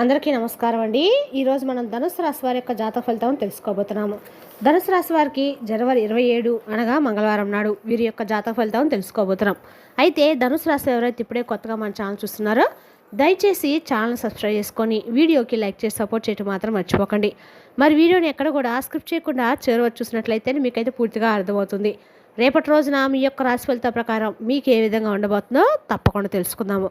అందరికీ నమస్కారం అండి. ఈరోజు మనం ధనుసు రాశి వారి యొక్క జాతక ఫలితం తెలుసుకోబోతున్నాము. ధనుసు రాశి వారికి జనవరి ఇరవై ఏడు అనగా మంగళవారం నాడు వీరి యొక్క జాతక ఫలితం తెలుసుకోబోతున్నాం. అయితే ధనుసు రాశి ఎవరైతే ఇప్పుడే కొత్తగా మన ఛానల్ చూస్తున్నారో దయచేసి ఛానల్ సబ్స్క్రైబ్ చేసుకొని వీడియోకి లైక్ చేసి సపోర్ట్ చేయడం మాత్రం మర్చిపోకండి. మరి వీడియోని ఎక్కడ కూడా స్క్రిప్ట్ చేయకుండా చేరవచ్చు చూసినట్లయితే మీకైతే పూర్తిగా అర్థమవుతుంది. రేపటి రోజున మీ యొక్క రాశి ఫలితం ప్రకారం మీకు ఏ విధంగా ఉండబోతుందో తప్పకుండా తెలుసుకుందాము.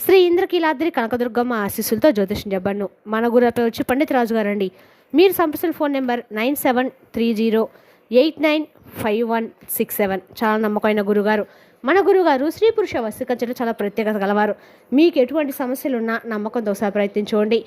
శ్రీ ఇంద్రకీలాద్రి కనకదుర్గమ్మ ఆశీస్సులతో జ్యోతిషం చెప్పండి మన గురపై వచ్చి పండిత్ రాజు గారండి మీరు సంప్రదించిన phone number nine seven three zero eight nine five one six seven. చాలా నమ్మకమైన గురుగారు మన గురుగారు స్త్రీ పురుష వస్తికచ్చలు చాలా ప్రత్యేకత గలవారు. మీకు ఎటువంటి సమస్యలు ఉన్నా నమ్మకంతో ఒకసారి ప్రయత్నించుకోండి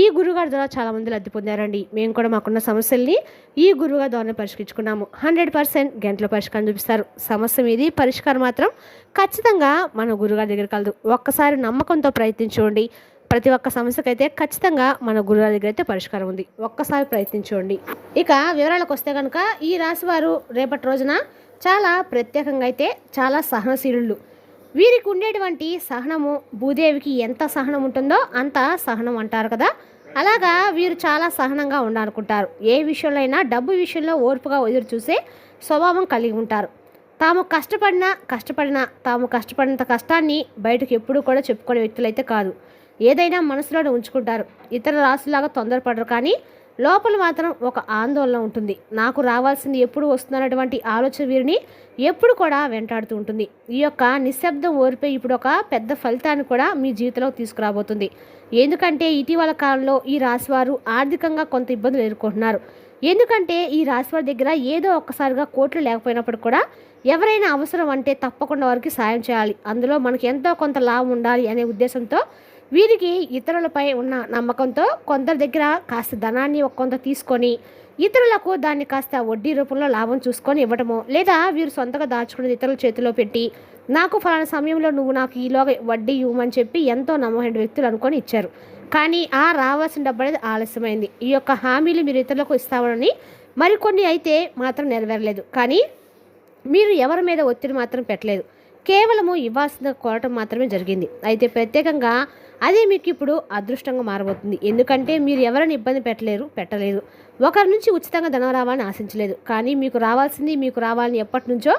ఈ గురుగారి ద్వారా చాలా మంది లబ్ధి పొందారండి. మేము కూడా మాకున్న సమస్యల్ని ఈ గురుగారి ద్వారా పరిష్కరించుకున్నాము. హండ్రెడ్ పర్సెంట్ గంటల పరిష్కారం చూపిస్తారు. సమస్య మీది పరిష్కారం మాత్రం ఖచ్చితంగా మన గురుగారి దగ్గర కలదు ఒక్కసారి నమ్మకంతో ప్రయత్నించుకోండి ప్రతి ఒక్క సమస్యకైతే ఖచ్చితంగా మన గురుగారి దగ్గర అయితే పరిష్కారం ఉంది. ఒక్కసారి ప్రయత్నించుకోండి ఇక వివరాలకు వస్తే కనుక ఈ రాశివారు రేపటి రోజున చాలా ప్రత్యేకంగా అయితే చాలా సహనశీలు వీరికి ఉండేటువంటి సహనము భూదేవికి ఎంత సహనం ఉంటుందో అంత సహనం అంటారు కదా. అలాగా వీరు చాలా సహనంగా ఉండాలనుకుంటారు. ఏ విషయంలో అయినా డబ్బు విషయంలో ఓర్పుగా ఎదురు చూసే స్వభావం కలిగి ఉంటారు. తాము కష్టపడినా కష్టపడినా తాము కష్టపడినంత కష్టాన్ని బయటకు ఎప్పుడూ కూడా చెప్పుకునే వ్యక్తులైతే కాదు. ఏదైనా మనసులోనే ఉంచుకుంటారు. ఇతర రాసులాగా తొందరపడరు కానీ లోపల మాత్రం ఒక ఆందోళన ఉంటుంది. నాకు రావాల్సింది ఎప్పుడు వస్తున్నటువంటి ఆలోచన వీరిని ఎప్పుడు కూడా వెంటాడుతూ ఉంటుంది. ఈ యొక్క నిశ్శబ్దం ఓరిపై ఇప్పుడు ఒక పెద్ద ఫలితాన్ని కూడా మీ జీవితంలో తీసుకురాబోతుంది. ఎందుకంటే ఇటీవల కాలంలో ఈ రాశివారు ఆర్థికంగా కొంత ఇబ్బందులు ఎదుర్కొంటున్నారు. ఎందుకంటే ఈ రాశివారి దగ్గర ఏదో ఒక్కసారిగా కోట్లు లేకపోయినప్పుడు కూడా ఎవరైనా అవసరం అంటే తప్పకుండా వారికి సాయం చేయాలి. అందులో మనకి ఎంతో కొంత లాభం ఉండాలి అనే ఉద్దేశంతో వీరికి ఇతరులపై ఉన్న నమ్మకంతో కొందరి దగ్గర కాస్త ధనాన్ని ఒక కొంత తీసుకొని ఇతరులకు దాన్ని కాస్త వడ్డీ రూపంలో లాభం చూసుకొని ఇవ్వటము. లేదా వీరు సొంతగా దాచుకుని ఇతరుల చేతిలో పెట్టి నాకు ఫలానా సమయంలో నువ్వు నాకు ఈలోగా వడ్డీ ఇవ్వమని చెప్పి ఎంతో నమ్మకమైన వ్యక్తులు అనుకొని ఇచ్చారు. కానీ ఆ రావాల్సిన డబ్బు అనేది ఆలస్యమైంది. ఈ యొక్క హామీలు మీరు ఇతరులకు ఇస్తామని మరికొన్ని అయితే మాత్రం నెరవేరలేదు. కానీ మీరు ఎవరి మీద ఒత్తిడి మాత్రం పెట్టలేదు. కేవలము ఇవ్వాల్సిన కోరటం మాత్రమే జరిగింది. అయితే ప్రత్యేకంగా అదే మీకు ఇప్పుడు అదృష్టంగా మారబోతుంది. ఎందుకంటే మీరు ఎవరిని ఇబ్బంది పెట్టలేరు పెట్టలేదు. ఒకరి నుంచి ఉచితంగా ధనం రావాలని ఆశించలేదు. కానీ మీకు రావాల్సింది మీకు రావాలని ఎప్పటి నుంచో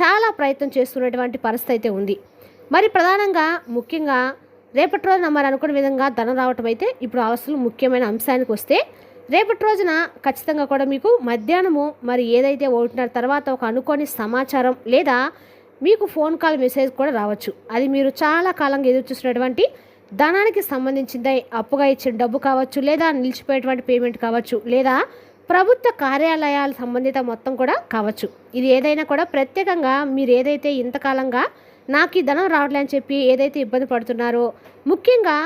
చాలా ప్రయత్నం చేస్తున్నటువంటి పరిస్థితి అయితే ఉంది. మరి ప్రధానంగా ముఖ్యంగా రేపటి రోజున మరి అనుకున్న విధంగా ధనం రావటం అయితే ఇప్పుడు అవసరం ముఖ్యమైన అంశానికి వస్తే రేపటి రోజున ఖచ్చితంగా కూడా మీకు మధ్యాహ్నము మరి ఏదైతే ఒకటిన్నర తర్వాత ఒక అనుకోని సమాచారం లేదా మీకు ఫోన్ కాల్ మెసేజ్ కూడా రావచ్చు. అది మీరు చాలా కాలంగా ఎదురు చూసినటువంటి ధనానికి సంబంధించిందే అప్పుగా ఇచ్చిన డబ్బు కావచ్చు లేదా నిలిచిపోయేటువంటి పేమెంట్ కావచ్చు లేదా ప్రభుత్వ కార్యాలయాల సంబంధిత మొత్తం కూడా కావచ్చు. ఇది ఏదైనా కూడా ప్రత్యేకంగా మీరు ఏదైతే ఇంతకాలంగా నాకు ఈ ధనం రావట్లే అని చెప్పి ఏదైతే ఇబ్బంది పడుతున్నారో ముఖ్యంగా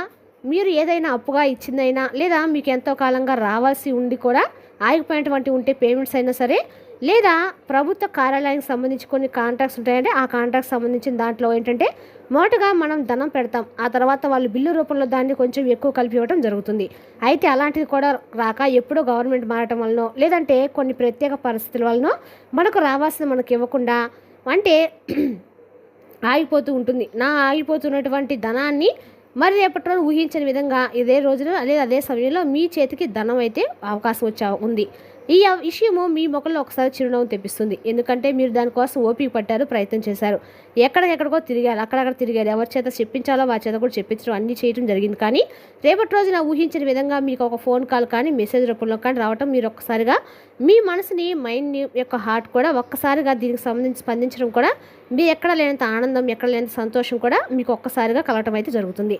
మీరు ఏదైనా అప్పుగా ఇచ్చిందైనా లేదా మీకు ఎంతో కాలంగా రావాల్సి ఉండి కూడా ఆగిపోయినటువంటి ఉంటే పేమెంట్స్ అయినా సరే లేదా ప్రభుత్వ కార్యాలయానికి సంబంధించి కొన్ని కాంట్రాక్ట్స్ ఉంటాయంటే ఆ కాంట్రాక్ట్ సంబంధించిన దాంట్లో ఏంటంటే మొదటగా మనం ధనం పెడతాం. ఆ తర్వాత వాళ్ళు బిల్లు రూపంలో దాన్ని కొంచెం ఎక్కువ కలిపి ఇవ్వడం జరుగుతుంది. అయితే అలాంటిది కూడా రాక ఎప్పుడో గవర్నమెంట్ మారటం వలన లేదంటే కొన్ని ప్రత్యేక పరిస్థితుల వలనో మనకు రావాల్సింది మనకు ఇవ్వకుండా అంటే ఆగిపోతూ ఉంటుంది. నా ఆగిపోతున్నటువంటి ధనాన్ని మరి రేపటి రోజు ఊహించని విధంగా ఇదే రోజున లేదా అదే సమయంలో మీ చేతికి ధనం అయితే అవకాశం వచ్చే ఉంది. ఈ విషయము మీ ముఖంలో ఒకసారి చిరునవ్వు తెప్పిస్తుంది. ఎందుకంటే మీరు దానికోసం ఓపిక పట్టారు ప్రయత్నం చేశారు. ఎక్కడికెక్కడికో తిరిగారు అక్కడక్కడ తిరిగారు. ఎవరి చేత చెప్పించాలో వారి చేత కూడా చెప్పించడం అన్నీ చేయడం జరిగింది. కానీ రేపటి రోజున ఊహించిన విధంగా మీకు ఒక ఫోన్ కాల్ కానీ మెసేజ్ రూపంలో కానీ రావటం మీరు ఒక్కసారిగా మీ మనసుని మైండ్ యొక్క హార్ట్ కూడా ఒక్కసారిగా దీనికి సంబంధించి స్పందించడం కూడా మీ ఎక్కడ లేనంత ఆనందం ఎక్కడ లేనంత సంతోషం కూడా మీకు ఒక్కసారిగా కలవటం అయితే జరుగుతుంది.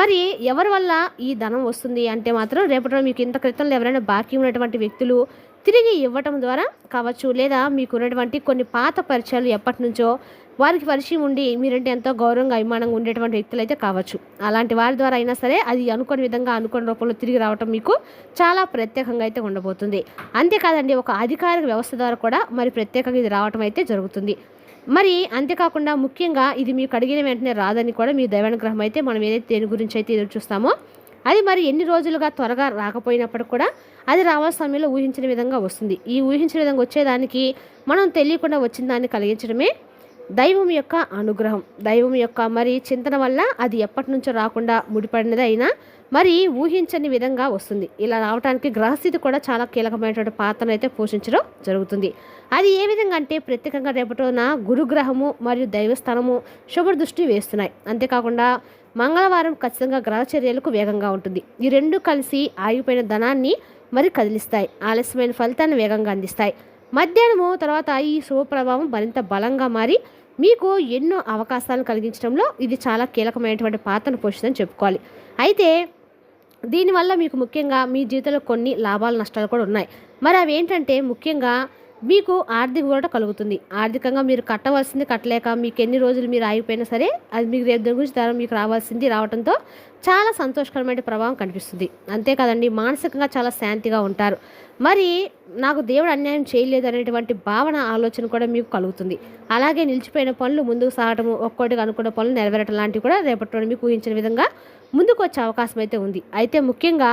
మరి ఎవరి వల్ల ఈ ధనం వస్తుంది అంటే మాత్రం రేపటి మీకు ఇంత క్రితంలో ఎవరైనా బాకీ ఉన్నటువంటి వ్యక్తులు తిరిగి ఇవ్వటం ద్వారా కావచ్చు లేదా మీకు ఉన్నటువంటి కొన్ని పాత పరిచయాలు ఎప్పటి నుంచో వారికి పరిచయం ఉండి మీరంటే ఎంతో గౌరవంగా అభిమానంగా ఉండేటువంటి వ్యక్తులు అయితే కావచ్చు. అలాంటి వారి ద్వారా అయినా సరే అది అనుకోని విధంగా అనుకోని రూపంలో తిరిగి రావటం మీకు చాలా ప్రత్యేకంగా అయితే ఉండబోతుంది. అంతేకాదండి ఒక అధికారిక వ్యవస్థ ద్వారా కూడా మరి ప్రత్యేకంగా ఇది రావటం అయితే జరుగుతుంది. మరి అంతేకాకుండా ముఖ్యంగా ఇది మీకు అడిగిన వెంటనే రాదని కూడా మీ దైవానుగ్రహం అయితే మనం ఏదైతే దేని గురించి అయితే ఎదురు చూస్తామో అది మరి ఎన్ని రోజులుగా త్వరగా రాకపోయినప్పటికి కూడా అది రావాల్సిన సమయంలో ఊహించిన విధంగా వస్తుంది. ఈ ఊహించిన విధంగా వచ్చేదానికి మనం తెలియకుండా వచ్చిన దాన్ని కలిగించడమే దైవం యొక్క అనుగ్రహం. దైవం యొక్క మరి చింతన వల్ల అది ఎప్పటి నుంచో రాకుండా ముడిపడినది అయినా మరి ఊహించని విధంగా వస్తుంది. ఇలా రావడానికి గ్రహస్థితి కూడా చాలా కీలకమైనటువంటి పాత్రను అయితే పోషించడం జరుగుతుంది. అది ఏ విధంగా అంటే ప్రత్యేకంగా రేపటిన గురుగ్రహము మరియు దైవస్థానము శుభ దృష్టి వేస్తున్నాయి. అంతేకాకుండా మంగళవారం ఖచ్చితంగా గ్రహచర్యలకు వేగంగా ఉంటుంది. ఈ రెండు కలిసి ఆగిపోయిన ధనాన్ని మరి కదిలిస్తాయి. ఆలస్యమైన ఫలితాన్ని వేగంగా అందిస్తాయి. మధ్యాహ్నము తర్వాత ఈ శుభ ప్రభావం మరింత బలంగా మారి మీకు ఎన్నో అవకాశాలను కలిగించడంలో ఇది చాలా కీలకమైనటువంటి పాత్రను పోషిస్తుందని చెప్పుకోవాలి. అయితే దీనివల్ల మీకు ముఖ్యంగా మీ జీవితంలో కొన్ని లాభాలు నష్టాలు కూడా ఉన్నాయి. మరి అవి ఏంటంటే ముఖ్యంగా మీకు ఆర్థిక ఊరట కలుగుతుంది. ఆర్థికంగా మీరు కట్టవలసింది కట్టలేక మీకు ఎన్ని రోజులు మీరు ఆగిపోయినా సరే అది మీకు రేపు దగ్గర గురించి ధర మీకు రావాల్సింది రావడంతో చాలా సంతోషకరమైన ప్రభావం కనిపిస్తుంది. అంతేకాదండి మానసికంగా చాలా శాంతిగా ఉంటారు. మరి నాకు దేవుడు అన్యాయం చేయలేదు అనేటువంటి భావన ఆలోచన కూడా మీకు కలుగుతుంది. అలాగే నిలిచిపోయిన పనులు ముందుకు సాగటము ఒక్కొక్కటి అనుకున్న పనులు నెరవేరటం లాంటివి కూడా రేపటి మీకు ఊహించిన విధంగా ముందుకు వచ్చే అవకాశం అయితే ఉంది. అయితే ముఖ్యంగా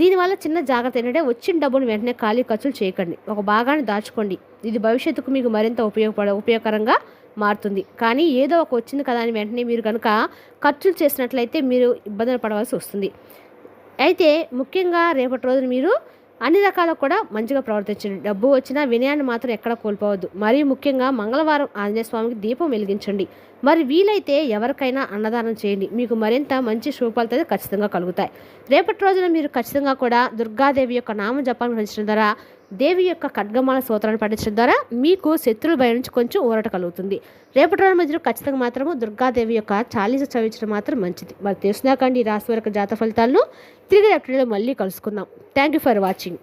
దీనివల్ల చిన్న జాగ్రత్త ఏంటంటే వచ్చిన డబ్బును వెంటనే ఖాళీ ఖర్చులు చేయకండి. ఒక భాగాన్ని దాచుకోండి. ఇది భవిష్యత్తుకు మీకు మరింత ఉపయోగపడ ఉపయోగకరంగా మారుతుంది. కానీ ఏదో ఒక వచ్చింది కదా అని వెంటనే మీరు కనుక ఖర్చులు చేసినట్లయితే మీరు ఇబ్బందులు పడవలసి వస్తుంది. అయితే ముఖ్యంగా రేపటి రోజున మీరు అన్ని రకాలకు కూడా మంచిగా ప్రవర్తించండి. డబ్బు వచ్చినా వినయాన్ని మాత్రం ఎక్కడ కోల్పోవద్దు. మరియు ముఖ్యంగా మంగళవారం ఆంజనేయ స్వామికి దీపం వెలిగించండి. మరి వీలైతే ఎవరికైనా అన్నదానం చేయండి. మీకు మరింత మంచి శుభఫలితాలు ఖచ్చితంగా కలుగుతాయి. రేపటి రోజున మీరు ఖచ్చితంగా కూడా దుర్గాదేవి యొక్క నామ జపాన్ని భరించడం ద్వారా దేవి యొక్క ఖడ్గమాల స్తోత్రాన్ని పఠించడం ద్వారా మీకు శత్రువుల భయం నుంచి కొంచెం ఊరట కలుగుతుంది. రేపటి రోజు మధ్యలో ఖచ్చితంగా మాత్రము దుర్గాదేవి యొక్క చాలీస చదివించడం మాత్రం మంచిది. మరి తెలుసునాకండి ఈ రాశి వరకు జాత ఫలితాలను? తిరిగి రేపటిలో మళ్ళీ కలుసుకుందాం. Thank you for watching